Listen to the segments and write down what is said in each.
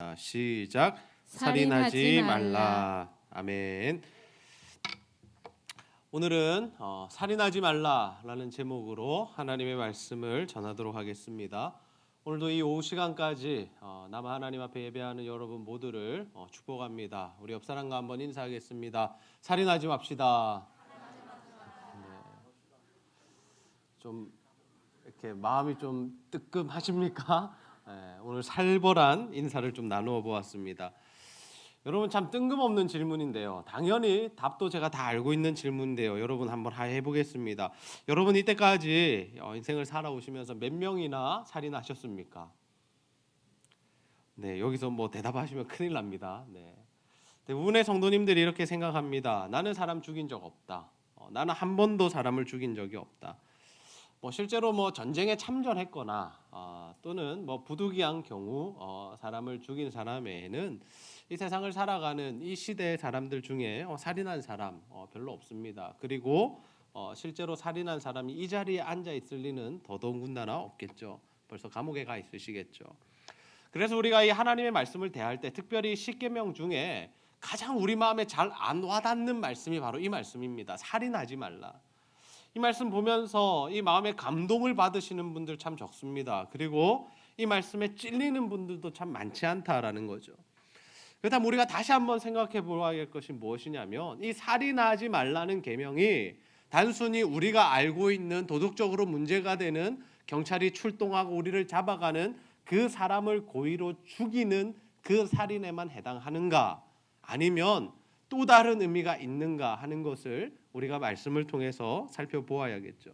자, 시작. 살인하지 살인하지 말라. 아멘. 오늘은 어, 살인하지 말라라는 제목으로 하나님의 말씀을 전하도록 하겠습니다. 오늘도 이 오후 시간까지 어, 남아 하나님 앞에 예배하는 여러분 모두를 어, 축복합니다. 우리 옆 사람과 한번 인사하겠습니다. 살인하지 맙시다. 네. 좀 이렇게 마음이 좀 뜨끔하십니까? 예, 오늘 살벌한 인사를 좀 나누어 보았습니다. 여러분 참 뜬금없는 질문인데요. 당연히 답도 제가 다 알고 있는 질문인데요. 여러분 한번 해 보겠습니다. 여러분 이때까지 어, 인생을 살아오시면서 몇 명이나 살인하셨습니까? 네, 여기서 뭐 대답하시면 큰일 납니다. 네. 대부분의 성도님들이 이렇게 생각합니다. 나는 사람 죽인 적 없다. 어, 나는 한 번도 사람을 죽인 적이 없다. 뭐 실제로 뭐 전쟁에 참전했거나 어, 또는 뭐 부득이한 경우 어, 사람을 죽인 사람 외에는 이 세상을 살아가는 이 시대의 사람들 중에 어, 살인한 사람 어, 별로 없습니다. 그리고 어, 실제로 살인한 사람이 이 자리에 앉아 있을 리는 더더군다나 없겠죠. 벌써 감옥에 가 있으시겠죠. 그래서 우리가 이 하나님의 말씀을 대할 때 특별히 십계명 중에 가장 우리 마음에 잘 안 와닿는 말씀이 바로 이 말씀입니다. 살인하지 말라. 이 말씀 보면서 이 마음에 감동을 받으시는 분들 참 적습니다. 그리고 이 말씀에 찔리는 분들도 참 많지 않다라는 거죠. 그렇다면 우리가 다시 한번 생각해 보아야 할 것이 무엇이냐면 이 살인하지 말라는 계명이 단순히 우리가 알고 있는 도덕적으로 문제가 되는 경찰이 출동하고 우리를 잡아가는 그 사람을 고의로 죽이는 그 살인에만 해당하는가 아니면 또 다른 의미가 있는가 하는 것을 우리가 말씀을 통해서 살펴보아야겠죠.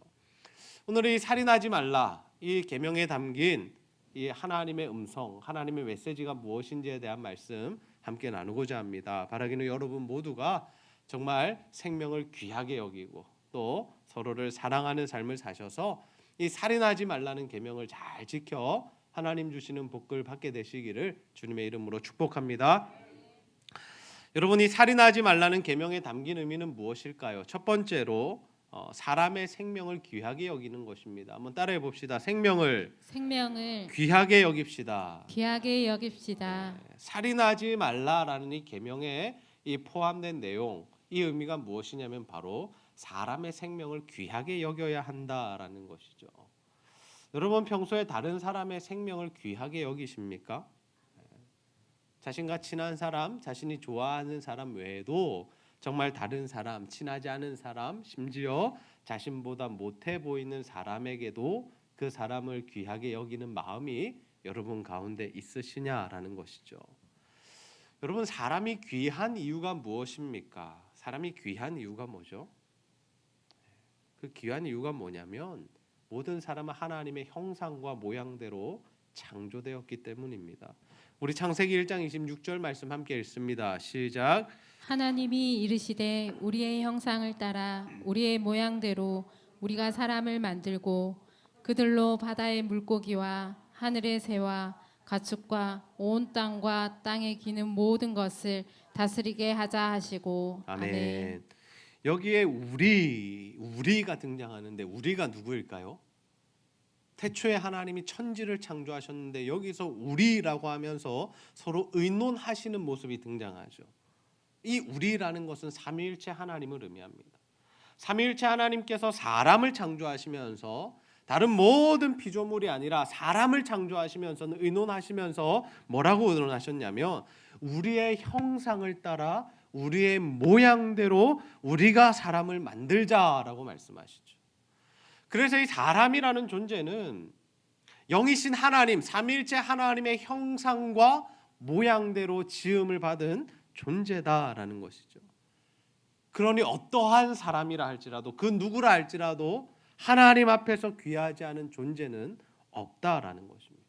오늘 이 살인하지 말라 이 계명에 담긴 이 하나님의 음성, 하나님의 메시지가 무엇인지에 대한 말씀 함께 나누고자 합니다. 바라기는 여러분 모두가 정말 생명을 귀하게 여기고 또 서로를 사랑하는 삶을 사셔서 이 살인하지 말라는 계명을 잘 지켜 하나님 주시는 복을 받게 되시기를 주님의 이름으로 축복합니다. 여러분이 살인하지 말라는 계명에 담긴 의미는 무엇일까요? 첫 번째로 어, 사람의 생명을 귀하게 여기는 것입니다. 한번 따라해 봅시다. 생명을 생명을 귀하게 여깁시다. 귀하게 여깁시다. 살인하지 말라라는 이 계명에 이 포함된 내용, 이 의미가 무엇이냐면 바로 사람의 생명을 귀하게 여겨야 한다라는 것이죠. 여러분 평소에 다른 사람의 생명을 귀하게 여기십니까? 자신과 친한 사람, 자신이 좋아하는 사람 외에도 정말 다른 사람, 친하지 않은 사람, 심지어 자신보다 못해 보이는 사람에게도 그 사람을 귀하게 여기는 마음이 여러분 가운데 있으시냐라는 것이죠. 여러분 사람이 귀한 이유가 무엇입니까? 사람이 귀한 이유가 뭐죠? 그 귀한 이유가 뭐냐면 모든 사람은 하나님의 형상과 모양대로 창조되었기 때문입니다. 우리 창세기 1장 26절 말씀 함께 읽습니다. 시작. 하나님이 이르시되 우리의 형상을 따라 우리의 모양대로 우리가 사람을 만들고 그들로 바다의 물고기와 하늘의 새와 가축과 온 땅과 땅에 기는 모든 것을 다스리게 하자 하시고 아멘. 여기에 우리 우리가 등장하는데 우리가 누구일까요? 태초에 하나님이 천지를 창조하셨는데 여기서 우리라고 하면서 서로 의논하시는 모습이 등장하죠. 이 우리라는 것은 삼위일체 하나님을 의미합니다. 삼위일체 하나님께서 사람을 창조하시면서 다른 모든 피조물이 아니라 사람을 창조하시면서는 의논하시면서 뭐라고 의논하셨냐면 우리의 형상을 따라 우리의 모양대로 우리가 사람을 만들자라고 말씀하시죠. 그래서 이 사람이라는 존재는 영이신 하나님, 삼위일체 하나님의 형상과 모양대로 지음을 받은 존재다라는 것이죠. 그러니 어떠한 사람이라 할지라도 그 누구라 할지라도 하나님 앞에서 귀하지 않은 존재는 없다라는 것입니다.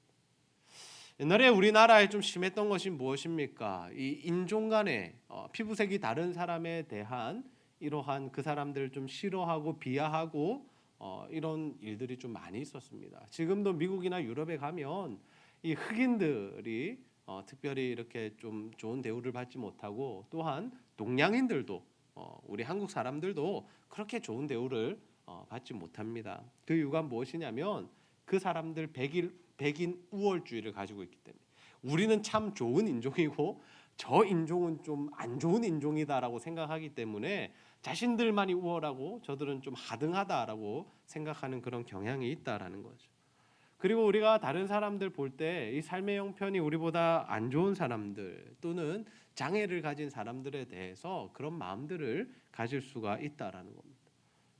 옛날에 우리나라에 좀 심했던 것이 무엇입니까? 이 인종 간의 어, 피부색이 다른 사람에 대한 이러한 그 사람들을 좀 싫어하고 비하하고 어, 이런 일들이 좀 많이 있었습니다. 지금도 미국이나 유럽에 가면 이 흑인들이 어, 특별히 이렇게 좀 좋은 대우를 받지 못하고 또한 동양인들도 어, 우리 한국 사람들도 그렇게 좋은 대우를 어, 받지 못합니다. 그 이유가 무엇이냐면 그 사람들 백일 백인 우월주의를 가지고 있기 때문에 우리는 참 좋은 인종이고 저 인종은 좀 안 좋은 인종이다라고 생각하기 때문에 자신들만이 우월하고 저들은 좀 하등하다라고 생각하는 그런 경향이 있다라는 거죠. 그리고 우리가 다른 사람들 볼 때 이 삶의 형편이 우리보다 안 좋은 사람들 또는 장애를 가진 사람들에 대해서 그런 마음들을 가질 수가 있다라는 겁니다.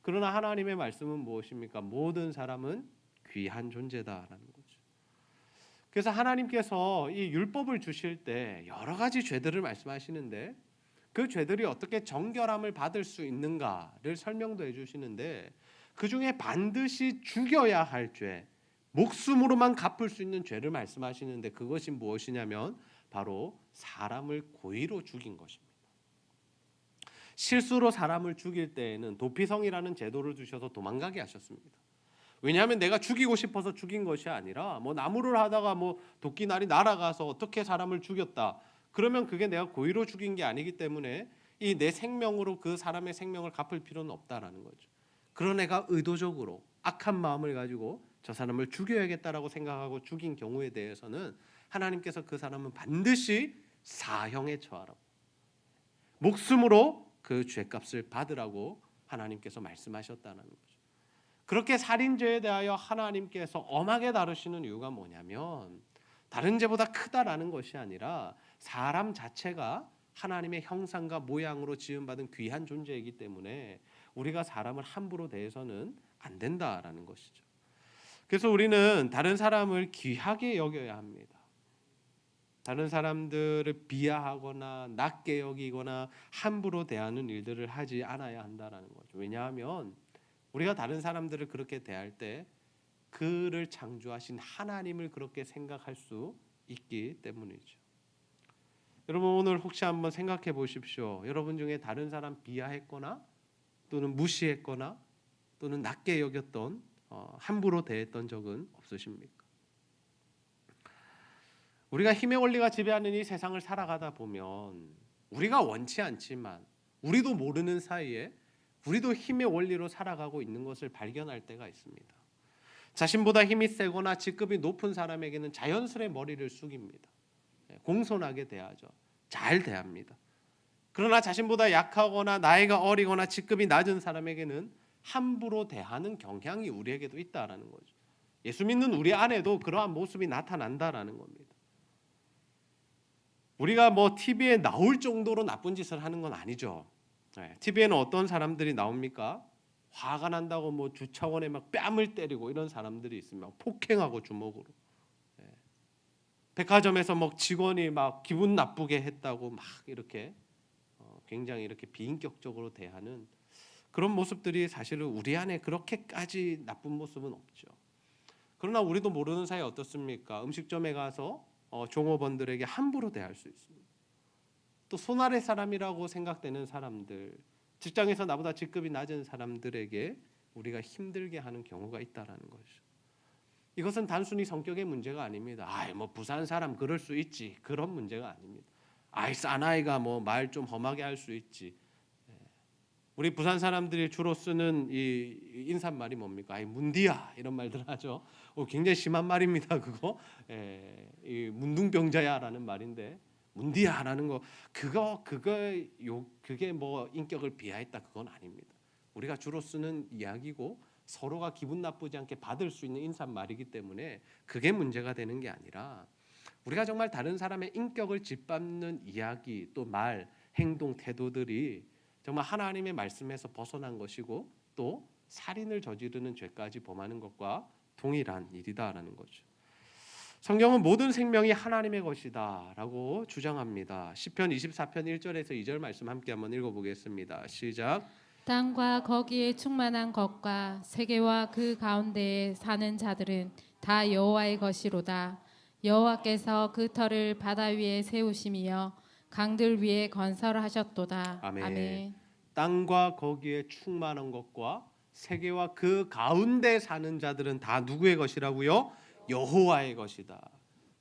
그러나 하나님의 말씀은 무엇입니까? 모든 사람은 귀한 존재다라는 거죠. 그래서 하나님께서 이 율법을 주실 때 여러 가지 죄들을 말씀하시는데 그 죄들이 어떻게 정결함을 받을 수 있는가를 설명도 해주시는데 그 중에 반드시 죽여야 할 죄, 목숨으로만 갚을 수 있는 죄를 말씀하시는데 그것이 무엇이냐면 바로 사람을 고의로 죽인 것입니다. 실수로 사람을 죽일 때에는 도피성이라는 제도를 두셔서 도망가게 하셨습니다. 왜냐하면 내가 죽이고 싶어서 죽인 것이 아니라 뭐 나무를 하다가 뭐 도끼날이 날아가서 어떻게 사람을 죽였다. 그러면 그게 내가 고의로 죽인 게 아니기 때문에 이 내 생명으로 그 사람의 생명을 갚을 필요는 없다라는 거죠. 그런 애가 의도적으로 악한 마음을 가지고 저 사람을 죽여야겠다라고 생각하고 죽인 경우에 대해서는 하나님께서 그 사람은 반드시 사형에 처하라고 목숨으로 그 죄값을 받으라고 하나님께서 말씀하셨다는 거죠. 그렇게 살인죄에 대하여 하나님께서 엄하게 다루시는 이유가 뭐냐면 다른 죄보다 크다라는 것이 아니라 사람 자체가 하나님의 형상과 모양으로 지음받은 귀한 존재이기 때문에 우리가 사람을 함부로 대해서는 안 된다라는 것이죠. 그래서 우리는 다른 사람을 귀하게 여겨야 합니다. 다른 사람들을 비하하거나 낮게 여기거나 함부로 대하는 일들을 하지 않아야 한다라는 거죠. 왜냐하면 우리가 다른 사람들을 그렇게 대할 때 그를 창조하신 하나님을 그렇게 생각할 수 있기 때문이죠. 여러분 오늘 혹시 한번 생각해 보십시오. 여러분 중에 다른 사람 비하했거나 또는 무시했거나 또는 낮게 여겼던 어, 함부로 대했던 적은 없으십니까? 우리가 힘의 원리가 지배하는 이 세상을 살아가다 보면 우리가 원치 않지만 우리도 모르는 사이에 우리도 힘의 원리로 살아가고 있는 것을 발견할 때가 있습니다. 자신보다 힘이 세거나 직급이 높은 사람에게는 자연스레 머리를 숙입니다. 예, 공손하게 대하죠. 잘 대합니다. 그러나 자신보다 약하거나 나이가 어리거나 직급이 낮은 사람에게는 함부로 대하는 경향이 우리에게도 있다라는 거죠. 예수 믿는 우리 안에도 그러한 모습이 나타난다라는 겁니다. 우리가 뭐 TV에 나올 정도로 나쁜 짓을 하는 건 아니죠. TV에는 어떤 사람들이 나옵니까? 화가 난다고 뭐 주차원에 막 뺨을 때리고 이런 사람들이 있으면 폭행하고 주먹으로. 예. 백화점에서 막 직원이 막 기분 나쁘게 했다고 막 이렇게 어, 굉장히 이렇게 비인격적으로 대하는 그런 모습들이 사실은 우리 안에 그렇게까지 나쁜 모습은 없죠. 그러나 우리도 모르는 사이 어떻습니까? 음식점에 가서 어, 종업원들에게 함부로 대할 수 있습니다. 또 손아래 사람이라고 생각되는 사람들, 직장에서 나보다 직급이 낮은 사람들에게 우리가 힘들게 하는 경우가 있다라는 거죠. 이것은 단순히 성격의 문제가 아닙니다. 아이 뭐 부산 사람 그럴 수 있지 그런 문제가 아닙니다. 아이 사나이가 뭐 말 좀 험하게 할 수 있지. 예. 우리 부산 사람들이 주로 쓰는 이 인사말이 뭡니까? 아이 문디야 이런 말들 하죠. 어, 굉장히 심한 말입니다. 그거 예, 이 문둥병자야라는 말인데 문디야라는 거 그거 그거 요 그게 뭐 인격을 비하했다 그건 아닙니다. 우리가 주로 쓰는 이야기고 서로가 기분 나쁘지 않게 받을 수 있는 인사말이기 때문에 그게 문제가 되는 게 아니라 우리가 정말 다른 사람의 인격을 짓밟는 이야기 또 말, 행동, 태도들이 정말 하나님의 말씀에서 벗어난 것이고 또 살인을 저지르는 죄까지 범하는 것과 동일한 일이다라는 거죠. 성경은 모든 생명이 하나님의 것이다라고 주장합니다. 시편 24편 1절에서 2절 말씀 함께 한번 읽어 보겠습니다. 시작. 땅과 거기에 충만한 것과 세계와 그 가운데에 사는 자들은 다 여호와의 것이로다. 여호와께서 그 터를 바다 위에 세우심이여 강들 위에 건설하셨도다. 아멘. 땅과 거기에 충만한 것과 세계와 그 가운데 사는 자들은 다 누구의 것이라고요? 여호와의 것이다.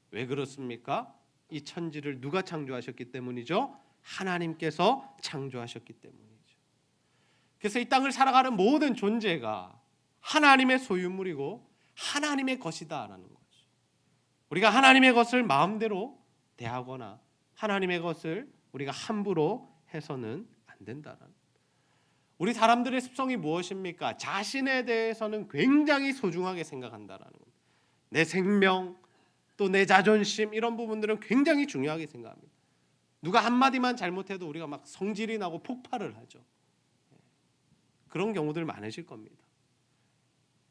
왜 그렇습니까? 이 천지를 누가 창조하셨기 때문이죠? 하나님께서 창조하셨기 때문이죠. 그래서 이 땅을 살아가는 모든 존재가 하나님의 소유물이고 하나님의 것이다라는 거죠. 우리가 하나님의 것을 마음대로 대하거나 하나님의 것을 우리가 함부로 해서는 안 된다는. 우리 사람들의 습성이 무엇입니까? 자신에 대해서는 굉장히 소중하게 생각한다라는. 내 생명 또 내 자존심 이런 부분들은 굉장히 중요하게 생각합니다. 누가 한 마디만 잘못해도 우리가 막 성질이 나고 폭발을 하죠. 그런 경우들 많으실 겁니다.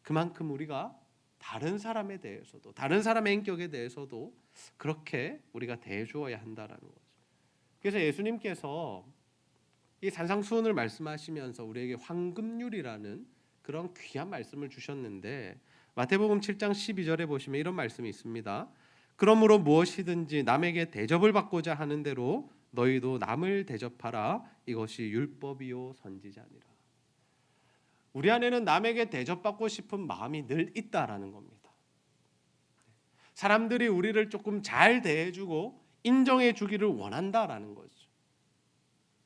그만큼 우리가 다른 사람에 대해서도 다른 사람의 인격에 대해서도 그렇게 우리가 대해 주어야 한다라는 거죠. 그래서 예수님께서 이 산상수훈을 말씀하시면서 우리에게 황금률이라는 그런 귀한 말씀을 주셨는데 마태복음 7장 12절에 보시면 이런 말씀이 있습니다. 그러므로 무엇이든지 남에게 대접을 받고자 하는 대로 너희도 남을 대접하라 이것이 율법이요 선지자니라. 우리 안에는 남에게 대접받고 싶은 마음이 늘 있다라는 겁니다. 사람들이 우리를 조금 잘 대해주고 인정해 주기를 원한다라는 거죠.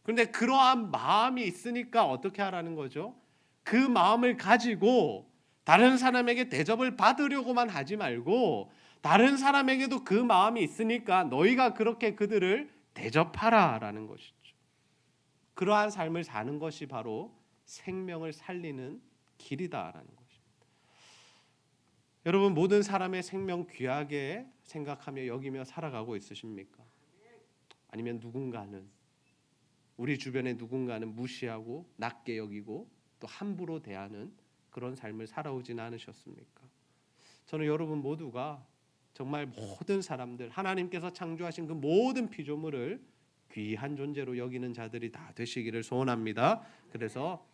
그런데 그러한 마음이 있으니까 어떻게 하라는 거죠? 그 마음을 가지고 다른 사람에게 대접을 받으려고만 하지 말고 다른 사람에게도 그 마음이 있으니까 너희가 그렇게 그들을 대접하라라는 것이죠. 그러한 삶을 사는 것이 바로 생명을 살리는 길이다라는 것입니다. 여러분 모든 사람의 생명 귀하게 생각하며 여기며 살아가고 있으십니까? 아니면 누군가는 우리 주변의 누군가는 무시하고 낮게 여기고 또 함부로 대하는 그런 삶을 살아오진 않으셨습니까? 저는 여러분 모두가 정말 모든 사람들 하나님께서 창조하신 그 모든 피조물을 귀한 존재로 여기는 자들이 다 되시기를 소원합니다. 그래서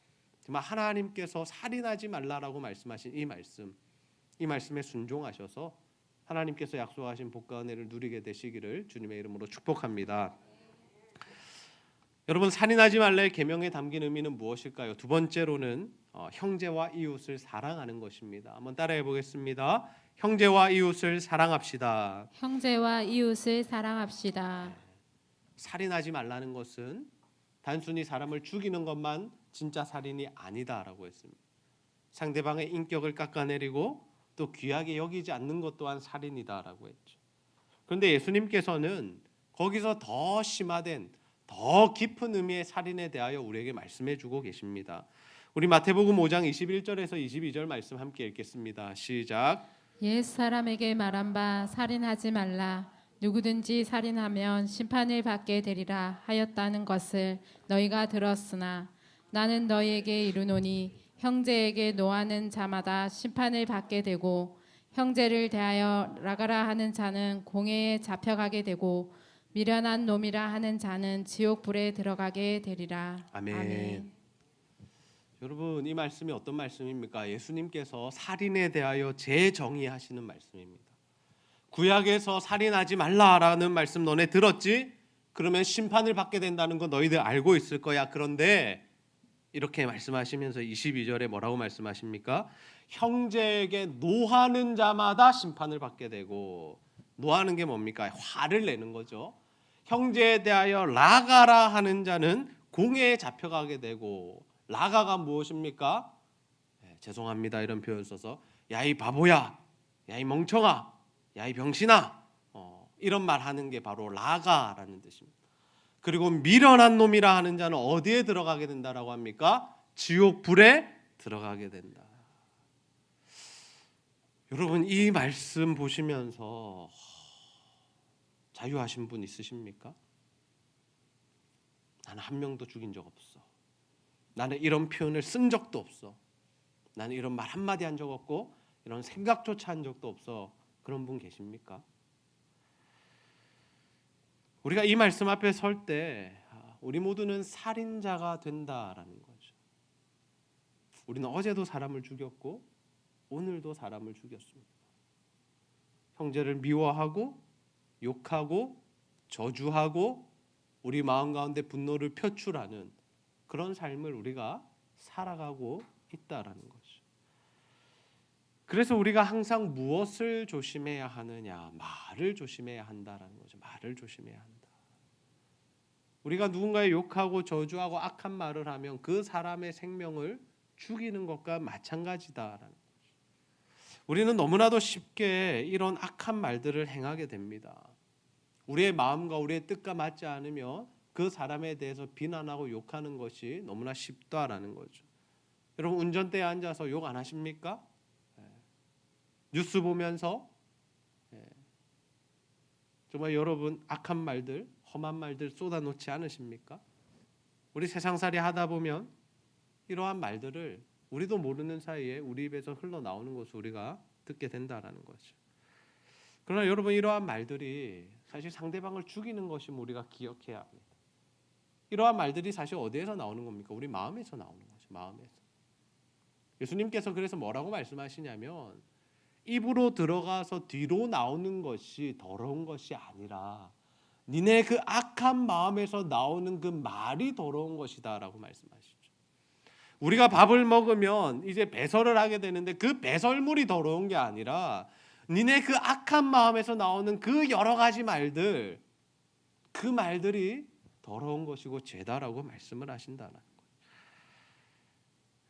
정말 하나님께서 살인하지 말라라고 말씀하신 이 말씀, 이 말씀에 순종하셔서 하나님께서 약속하신 복과 은혜를 누리게 되시기를 주님의 이름으로 축복합니다. 여러분 살인하지 말라의 계명에 담긴 의미는 무엇일까요? 두 번째로는 어, 형제와 이웃을 사랑하는 것입니다. 한번 따라해 보겠습니다. 형제와 이웃을 사랑합시다. 형제와 이웃을 사랑합시다. 살인하지 말라는 것은 단순히 사람을 죽이는 것만 진짜 살인이 아니다라고 했습니다. 상대방의 인격을 깎아내리고 또 귀하게 여기지 않는 것 또한 살인이다라고 했죠. 그런데 예수님께서는 거기서 더 심화된 더 깊은 의미의 살인에 대하여 우리에게 말씀해 주고 계십니다. 우리 마태복음 5장 21절에서 22절 말씀 함께 읽겠습니다. 시작. 옛 사람에게 말한 바 살인하지 말라 누구든지 살인하면 심판을 받게 되리라 하였다는 것을 너희가 들었으나 나는 너희에게 이르노니 형제에게 노하는 자마다 심판을 받게 되고 형제를 대하여 라가라 하는 자는 공회에 잡혀가게 되고 미련한 놈이라 하는 자는 지옥 불에 들어가게 되리라. 아멘. 여러분 이 말씀이 어떤 말씀입니까? 예수님께서 살인에 대하여 재정의하시는 말씀입니다. 구약에서 살인하지 말라라는 말씀 너네 들었지? 그러면 심판을 받게 된다는 거 너희들 알고 있을 거야. 그런데 이렇게 말씀하시면서 22절에 뭐라고 말씀하십니까? 형제에게 노하는 자마다 심판을 받게 되고 노하는 게 뭡니까? 화를 내는 거죠. 형제에 대하여 라가라 하는 자는 공회에 잡혀가게 되고 라가가 무엇입니까? 네, 죄송합니다 이런 표현 써서 야 이 바보야, 야 이 멍청아, 야 이 병신아 어, 이런 말 하는 게 바로 라가라는 뜻입니다. 그리고 미련한 놈이라 하는 자는 어디에 들어가게 된다라고 합니까? 지옥 불에 들어가게 된다. 여러분 이 말씀 보시면서 자유하신 분 있으십니까? 나는 한 명도 죽인 적 없어. 나는 이런 표현을 쓴 적도 없어. 나는 이런 말 한마디 한 적 없고 이런 생각조차 한 적도 없어. 그런 분 계십니까? 우리가 이 말씀 앞에 설 때 우리 모두는 살인자가 된다라는 거죠. 우리는 어제도 사람을 죽였고 오늘도 사람을 죽였습니다. 형제를 미워하고 욕하고 저주하고 우리 마음 가운데 분노를 표출하는 그런 삶을 우리가 살아가고 있다라는 거죠. 그래서 우리가 항상 무엇을 조심해야 하느냐? 말을 조심해야 한다라는 거죠. 말을 조심해야 한다. 우리가 누군가의 욕하고 저주하고 악한 말을 하면 그 사람의 생명을 죽이는 것과 마찬가지다라는 거죠. 우리는 너무나도 쉽게 이런 악한 말들을 행하게 됩니다. 우리의 마음과 우리의 뜻과 맞지 않으면 그 사람에 대해서 비난하고 욕하는 것이 너무나 쉽다라는 거죠. 여러분 운전대에 앉아서 욕 안 하십니까? 예. 뉴스 보면서 예. 정말 여러분 악한 말들, 험한 말들 쏟아놓지 않으십니까? 우리 세상살이 하다 보면 이러한 말들을 우리도 모르는 사이에 우리 입에서 흘러나오는 것을 우리가 듣게 된다라는 거죠. 그러나 여러분 이러한 말들이 사실 상대방을 죽이는 것임을 우리가 기억해야 합니다. 이러한 말들이 사실 어디에서 나오는 겁니까? 우리 마음에서 나오는 거죠. 마음에서. 예수님께서 그래서 뭐라고 말씀하시냐면 입으로 들어가서 뒤로 나오는 것이 더러운 것이 아니라 니네 그 악한 마음에서 나오는 그 말이 더러운 것이다라고 말씀하시죠. 우리가 밥을 먹으면 이제 배설을 하게 되는데 그 배설물이 더러운 게 아니라 니네 그 악한 마음에서 나오는 그 여러 가지 말들 그 말들이 더러운 것이고 죄다라고 말씀을 하신다는.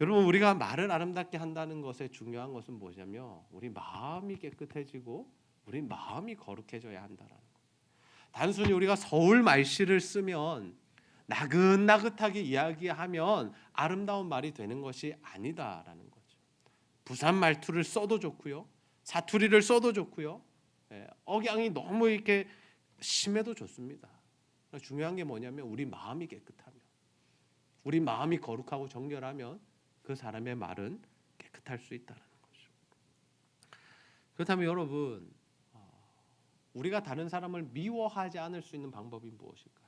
여러분 우리가 말을 아름답게 한다는 것의 중요한 것은 뭐냐면 우리 마음이 깨끗해지고 우리 마음이 거룩해져야 한다라는 거예요. 단순히 우리가 서울 말씨를 쓰면 나긋나긋하게 이야기하면 아름다운 말이 되는 것이 아니다라는 거죠. 부산 말투를 써도 좋고요. 사투리를 써도 좋고요. 예, 억양이 너무 이렇게 심해도 좋습니다. 중요한 게 뭐냐면 우리 마음이 깨끗하면 우리 마음이 거룩하고 정결하면 그 사람의 말은 깨끗할 수 있다는 거죠. 그렇다면 여러분 어, 우리가 다른 사람을 미워하지 않을 수 있는 방법이 무엇일까요?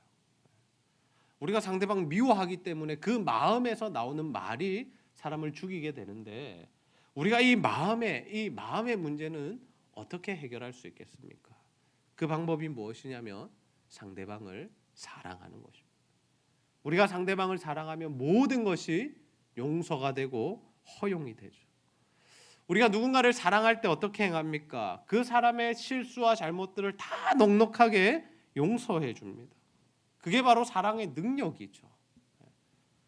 우리가 상대방 미워하기 때문에 그 마음에서 나오는 말이 사람을 죽이게 되는데 우리가 이 마음의 이 마음의 문제는 어떻게 해결할 수 있겠습니까? 그 방법이 무엇이냐면 상대방을 사랑하는 것입니다. 우리가 상대방을 사랑하면 모든 것이 용서가 되고 허용이 되죠. 우리가 누군가를 사랑할 때 어떻게 행합니까? 그 사람의 실수와 잘못들을 다 넉넉하게 용서해 줍니다. 그게 바로 사랑의 능력이죠.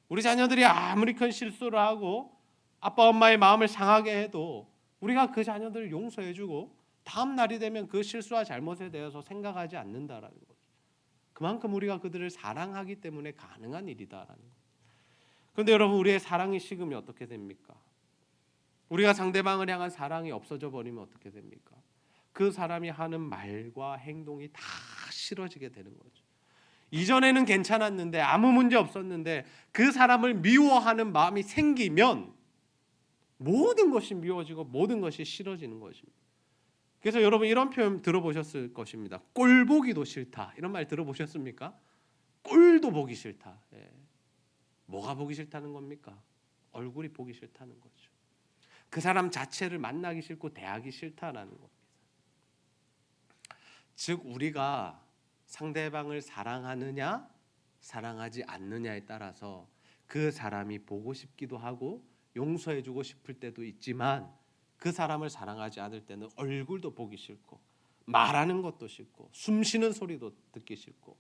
우리 자녀들이 아무리 큰 실수를 하고 아빠 엄마의 마음을 상하게 해도 우리가 그 자녀들을 용서해 주고 다음 날이 되면 그 실수와 잘못에 대해서 생각하지 않는다라는 거죠. 그만큼 우리가 그들을 사랑하기 때문에 가능한 일이다라는 거죠. 그런데 여러분 우리의 사랑이 식으면 어떻게 됩니까? 우리가 상대방을 향한 사랑이 없어져 버리면 어떻게 됩니까? 그 사람이 하는 말과 행동이 다 싫어지게 되는 거죠. 이전에는 괜찮았는데 아무 문제 없었는데 그 사람을 미워하는 마음이 생기면 모든 것이 미워지고 모든 것이 싫어지는 것입니다. 그래서 여러분 이런 표현 들어보셨을 것입니다. 꼴 보기도 싫다. 이런 말 들어보셨습니까? 꼴도 보기 싫다. 예. 뭐가 보기 싫다는 겁니까? 얼굴이 보기 싫다는 거죠. 그 사람 자체를 만나기 싫고 대하기 싫다라는 겁니다. 즉 우리가 상대방을 사랑하느냐 사랑하지 않느냐에 따라서 그 사람이 보고 싶기도 하고 용서해 주고 싶을 때도 있지만 그 사람을 사랑하지 않을 때는 얼굴도 보기 싫고 말하는 것도 싫고 숨 쉬는 소리도 듣기 싫고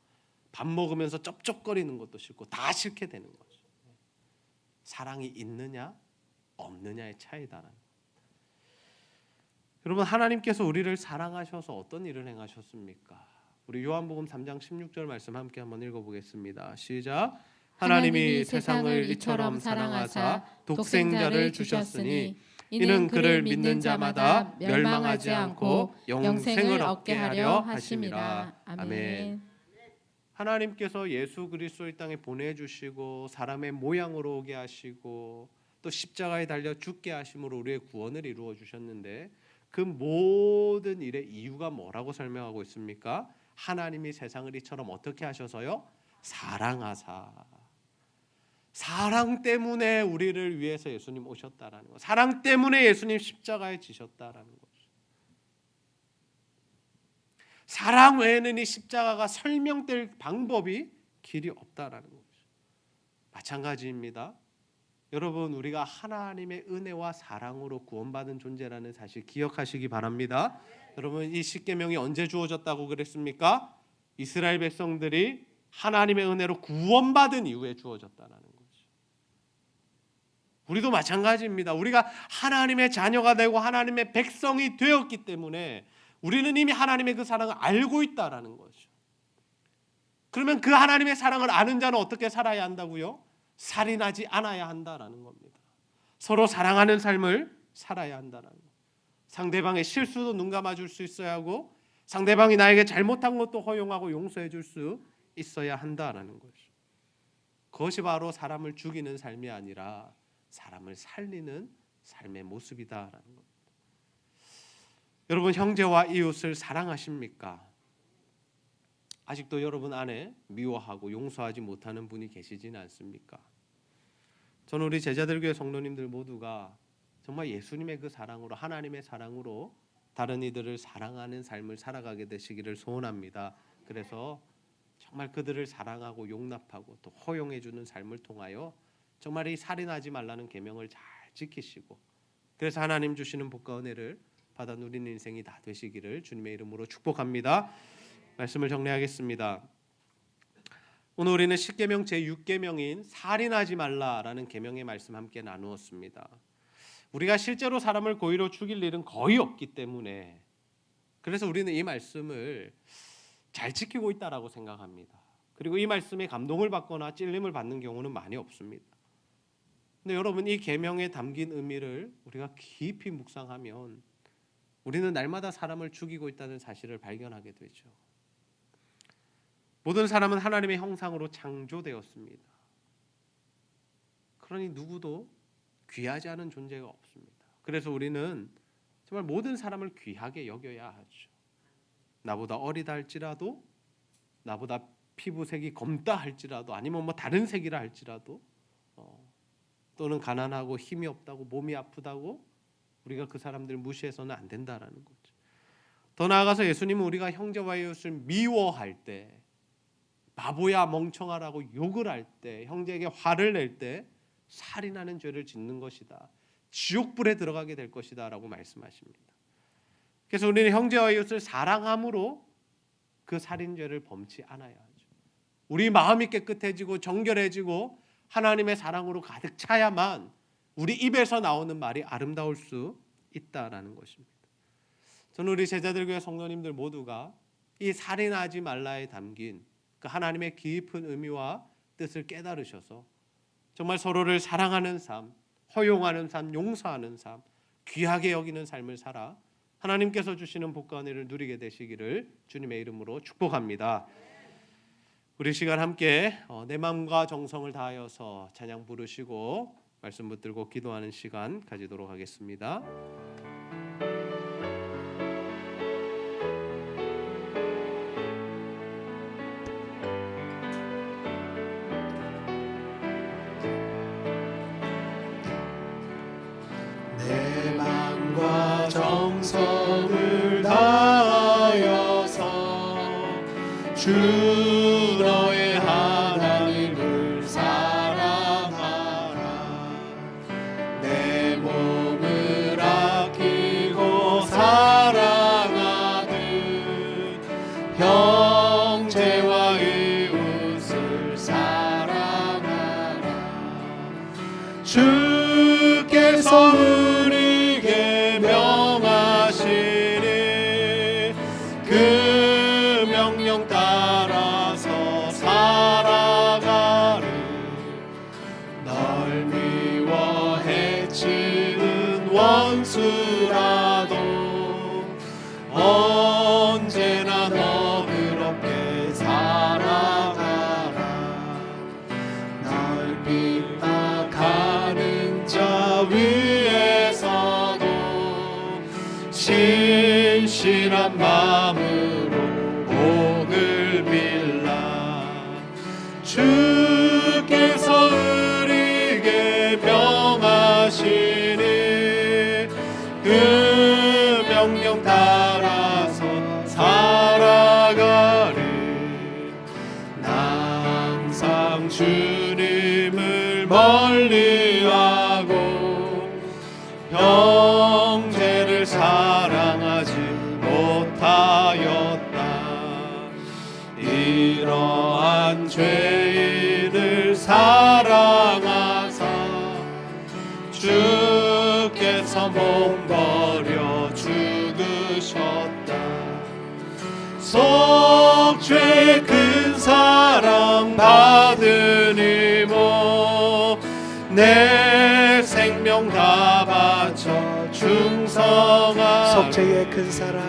밥 먹으면서 쩝쩝거리는 것도 싫고 다 싫게 되는 거죠. 사랑이 있느냐 없느냐의 차이다라는. 여러분 하나님께서 우리를 사랑하셔서 어떤 일을 행하셨습니까? 우리 요한복음 3장 16절 말씀 함께 한번 읽어보겠습니다. 시작. 하나님이 세상을 이처럼 사랑하사 독생자를 주셨으니 이는 그를 믿는 자마다 멸망하지 않고 영생을 얻게 하려 하심이라. 아멘. 하나님께서 예수 그리스도 이 땅에 보내주시고 사람의 모양으로 오게 하시고 또 십자가에 달려 죽게 하심으로 우리의 구원을 이루어 주셨는데 그 모든 일의 이유가 뭐라고 설명하고 있습니까? 하나님이 세상을 이처럼 어떻게 하셔서요? 사랑하사. 사랑 때문에 우리를 위해서 예수님 오셨다라는 거. 사랑 때문에 예수님 십자가에 지셨다라는 거죠. 사랑 외에는 이 십자가가 설명될 방법이 길이 없다라는 거죠. 마찬가지입니다. 여러분 우리가 하나님의 은혜와 사랑으로 구원받은 존재라는 사실 기억하시기 바랍니다. 여러분 이 십계명이 언제 주어졌다고 그랬습니까? 이스라엘 백성들이 하나님의 은혜로 구원받은 이후에 주어졌다라는 거죠. 우리도 마찬가지입니다. 우리가 하나님의 자녀가 되고 하나님의 백성이 되었기 때문에 우리는 이미 하나님의 그 사랑을 알고 있다라는 거죠. 그러면 그 하나님의 사랑을 아는 자는 어떻게 살아야 한다고요? 살인하지 않아야 한다라는 겁니다. 서로 사랑하는 삶을 살아야 한다라는 거. 상대방의 실수도 눈 감아 줄 수 있어야 하고 상대방이 나에게 잘못한 것도 허용하고 용서해 줄 수 있어야 한다라는 거죠. 그것이 바로 사람을 죽이는 삶이 아니라 사람을 살리는 삶의 모습이다라는 겁니다. 여러분 형제와 이웃을 사랑하십니까? 아직도 여러분 안에 미워하고 용서하지 못하는 분이 계시지는 않습니까? 저는 우리 제자들 교회 성도님들 모두가 정말 예수님의 그 사랑으로 하나님의 사랑으로 다른 이들을 사랑하는 삶을 살아가게 되시기를 소원합니다. 그래서 정말 그들을 사랑하고 용납하고 또 허용해 주는 삶을 통하여 정말 이 살인하지 말라는 계명을 잘 지키시고 그래서 하나님 주시는 복과 은혜를 받아 누리는 인생이 다 되시기를 주님의 이름으로 축복합니다. 말씀을 정리하겠습니다. 오늘 우리는 10계명 제 6계명인 살인하지 말라라는 계명의 말씀 함께 나누었습니다. 우리가 실제로 사람을 고의로 죽일 일은 거의 없기 때문에 그래서 우리는 이 말씀을 잘 지키고 있다라고 생각합니다. 그리고 이 말씀에 감동을 받거나 찔림을 받는 경우는 많이 없습니다. 근데 여러분 이 계명에 담긴 의미를 우리가 깊이 묵상하면 우리는 날마다 사람을 죽이고 있다는 사실을 발견하게 되죠. 모든 사람은 하나님의 형상으로 창조되었습니다. 그러니 누구도 귀하지 않은 존재가 없습니다. 그래서 우리는 정말 모든 사람을 귀하게 여겨야 하죠. 나보다 어리다 할지라도 나보다 피부색이 검다 할지라도 아니면 뭐 다른 색이라 할지라도 어, 또는 가난하고 힘이 없다고 몸이 아프다고 우리가 그 사람들을 무시해서는 안 된다라는 거죠. 더 나아가서 예수님은 우리가 형제와 이웃을 미워할 때 바보야 멍청하라고 욕을 할 때 형제에게 화를 낼 때 살인하는 죄를 짓는 것이다. 지옥불에 들어가게 될 것이다라고 말씀하십니다. 그래서 우리는 형제와 이웃을 사랑함으로 그 살인죄를 범치 않아야 하죠. 우리 마음이 깨끗해지고 정결해지고 하나님의 사랑으로 가득 차야만 우리 입에서 나오는 말이 아름다울 수 있다라는 것입니다. 저는 우리 제자들 교회 성도님들 모두가 이 살인하지 말라에 담긴 그 하나님의 깊은 의미와 뜻을 깨달으셔서 정말 서로를 사랑하는 삶, 허용하는 삶, 용서하는 삶, 귀하게 여기는 삶을 살아 하나님께서 주시는 복과 은혜를 누리게 되시기를 주님의 이름으로 축복합니다. 우리 시간 함께 어, 내 마음과 정성을 다하여서 찬양 부르시고 말씀 붙들고 기도하는 시간 가지도록 하겠습니다. 주께서 살 내 생명 다 바쳐 충성하리 속죄의 큰 사랑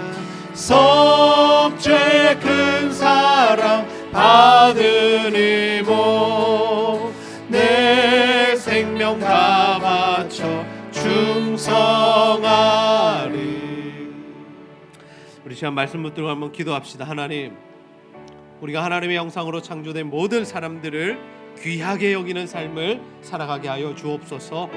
속죄의 큰 사랑 받으니 뭐내 생명 다 바쳐 충성하리. 우리 시간 말씀 붙들고 한번 기도합시다. 하나님, 우리가 하나님의 형상으로 창조된 모든 사람들을 귀하게 여기는 삶을 살아가게 하여 주옵소서.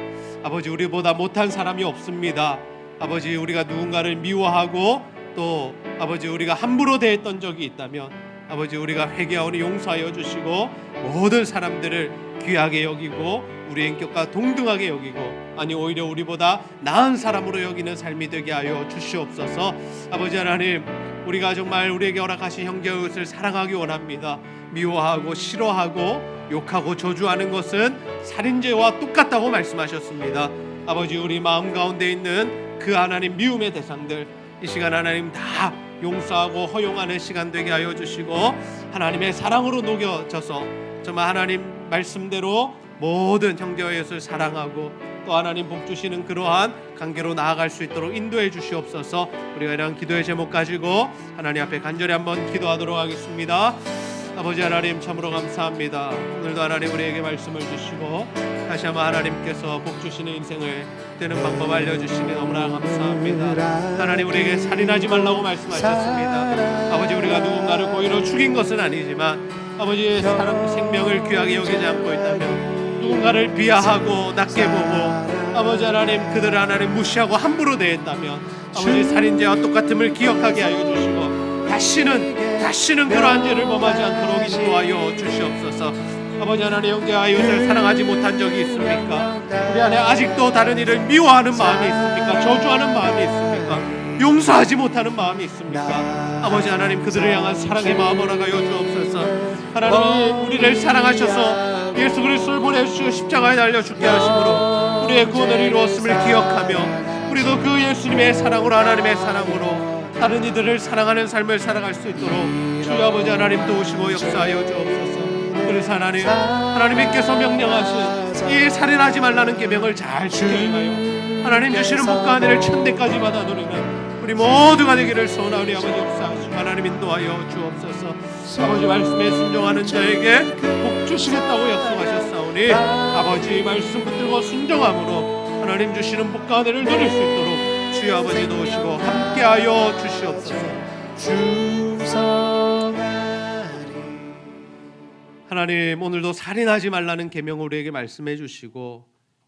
아버지, 우리보다 못한 사람이 없습니다. 아버지, 우리가 누군가를 미워하고 또 아버지 우리가 함부로 대했던 적이 있다면 아버지 우리가 회개하오니 용서하여 주시고 모든 사람들을 귀하게 여기고 우리 인격과 동등하게 여기고 아니 오히려 우리보다 나은 사람으로 여기는 삶이 되게 하여 주시옵소서. 아버지 하나님, 우리가 정말 우리에게 허락하신 형제옷을 사랑하기 원합니다. 미워하고 싫어하고 욕하고 저주하는 것은 살인죄와 똑같다고 말씀하셨습니다. 아버지 우리 마음 가운데 있는 그 하나님 미움의 대상들 이 시간 하나님 다 용서하고 허용하는 시간 되게 하여 주시고 하나님의 사랑으로 녹여져서 정말 하나님 말씀대로 모든 형제와 예수를 사랑하고 또 하나님 복 주시는 그러한 관계로 나아갈 수 있도록 인도해 주시옵소서. 우리가 이런 기도의 제목 가지고 하나님 앞에 간절히 한번 기도하도록 하겠습니다. 아버지 하나님 참으로 감사합니다. 오늘도 하나님 우리에게 말씀을 주시고 다시 한번 하나님께서 복 주시는 인생을 되는 방법 알려주시니 너무나 감사합니다. 하나님 우리에게 살인하지 말라고 말씀하셨습니다. 아버지 우리가 누군가를 고의로 죽인 것은 아니지만 아버지의 사람 생명을 귀하게 여기지 않고 있다면 누군가를 비하하고 낮게 보고 아버지 하나님 그들 하나님 무시하고 함부로 대했다면 아버지 살인죄와 똑같음을 기억하게 하여 주시고 다시는 다시는 그러한 죄를 범하지 않도록 인도하여 주시옵소서. 아버지 하나님 형제와 이웃을 사랑하지 못한 적이 있습니까? 우리 안에 아직도 다른 이를 미워하는 마음이 있습니까? 저주하는 마음이 있습니까? 용서하지 못하는 마음이 있습니까? 아버지 하나님 그들을 향한 사랑의 마음 허락하여 주옵소서. 하나님이 우리를 사랑하셔서 예수 그리스도를 보내주시고 십자가에 달려 죽게 하심으로 우리의 구원을 이루었음을 기억하며 우리도 그 예수님의 사랑으로 하나님의 사랑으로 다른 이들을 사랑하는 삶을 살아갈 수 있도록 주여 아버지 하나님 도우시고 역사하여 주옵소서. 그래서 하나님 하나님께서 명령하신 이 살인하지 말라는 계명을 잘 지켜야 하여 하나님 주시는 복과 은혜를 천대까지 받아 누리는 우리 모두가 되기를 소원하오니 아버지 역사하시고 하나님 인도하여 주옵소서. 아버지 말씀에 순종하는 자에게 복 주시겠다고 약속하셨사오니 아버지 말씀 붙들고 순종함으로 하나님 주시는 복과 은혜를 누릴 수 있도록 주여 아버지 도우시고 함께하여 주시옵소서. 하나님 오늘도 살인하지 말라는 계명을 우리에게 말씀해 주시고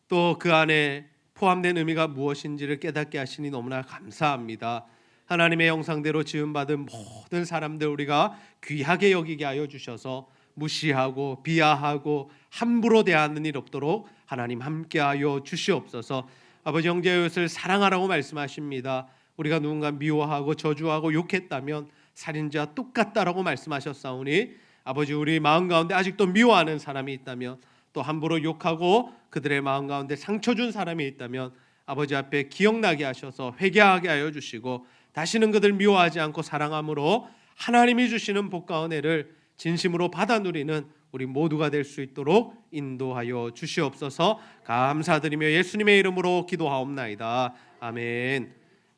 또 그 안에 포함된 의미가 무엇인지를 깨닫게 하시니 너무나 감사합니다. 하나님의 형상대로 지음받은 모든 사람들 우리가 귀하게 여기게 하여 주셔서 무시하고 비하하고 함부로 대하는 일 없도록 하나님 함께하여 주시옵소서. 아버지 형제의 사랑하라고 말씀하십니다. 우리가 누군가 미워하고 저주하고 욕했다면 살인자와 똑같다라고 말씀하셨사오니 아버지 우리 마음 가운데 아직도 미워하는 사람이 있다면 또 함부로 욕하고 그들의 마음 가운데 상처 준 사람이 있다면 아버지 앞에 기억나게 하셔서 회개하게 하여 주시고 다시는 그들 미워하지 않고 사랑함으로 하나님이 주시는 복과 은혜를 진심으로 받아 누리는 우리 모두가 될 수 있도록 인도하여 주시옵소서. 감사드리며 예수님의 이름으로 기도하옵나이다. 아멘.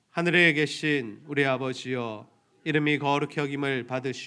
하늘에 계신 우리 아버지여 이름이 거룩히 여김을 받으시오